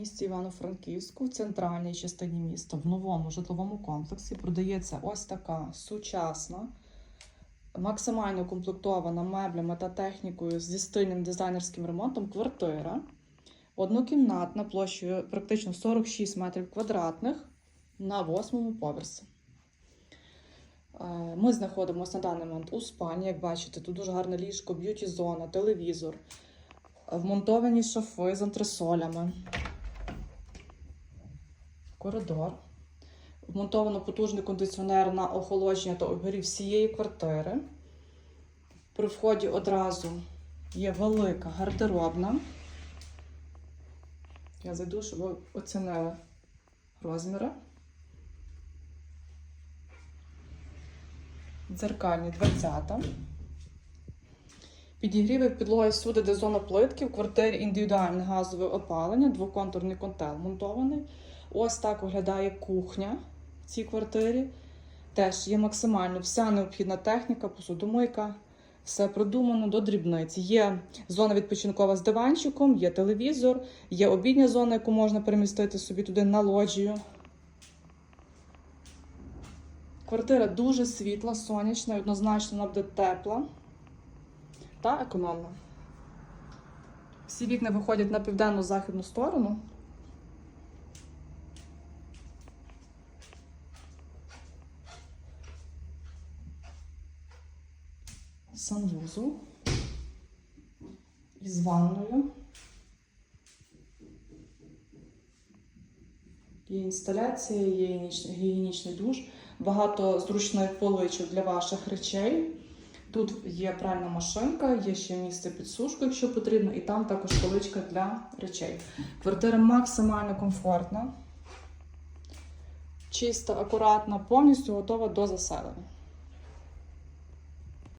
місті Івано-Франківську, в центральній частині міста, в новому житловому комплексі продається ось така сучасна, максимально укомплектована меблями та технікою зі стильним дизайнерським ремонтом квартира. Однокімнатна площею практично 46 метрів квадратних на восьмому поверсі. Е, Ми знаходимося на даний момент у спальні. Як бачите, тут дуже гарне ліжко, б'юті-зона, телевізор, вмонтовані шафи з антресолями, коридор. Вмонтовано потужний кондиціонер на охолодження та обігрів всієї квартири. При вході одразу є велика гардеробна. Я зайду, щоб ви оцінили розміри. Дзеркальні 20. Підігріви підлоги всюди, де зона плитки. В квартирі індивідуальне газове опалення, двоконтурний контел монтований. Ось так виглядає кухня в цій квартирі. Теж є максимально вся необхідна техніка, посудомийка, все продумано до дрібниць. Є зона відпочинкова з диванчиком, є телевізор, є обідня зона, яку можна перемістити собі туди на лоджію. Квартира дуже світла, сонячна, однозначно вона буде тепла та економна. Всі вікна виходять на південно-західну сторону. Санвузол із ванною. Є інсталяція, є гігієнічний душ, багато зручних поличок для ваших речей. Тут є пральна машинка, є ще місце під сушку, якщо потрібно, і там також поличка для речей. Квартира максимально комфортна, чиста, акуратна, повністю готова до заселення.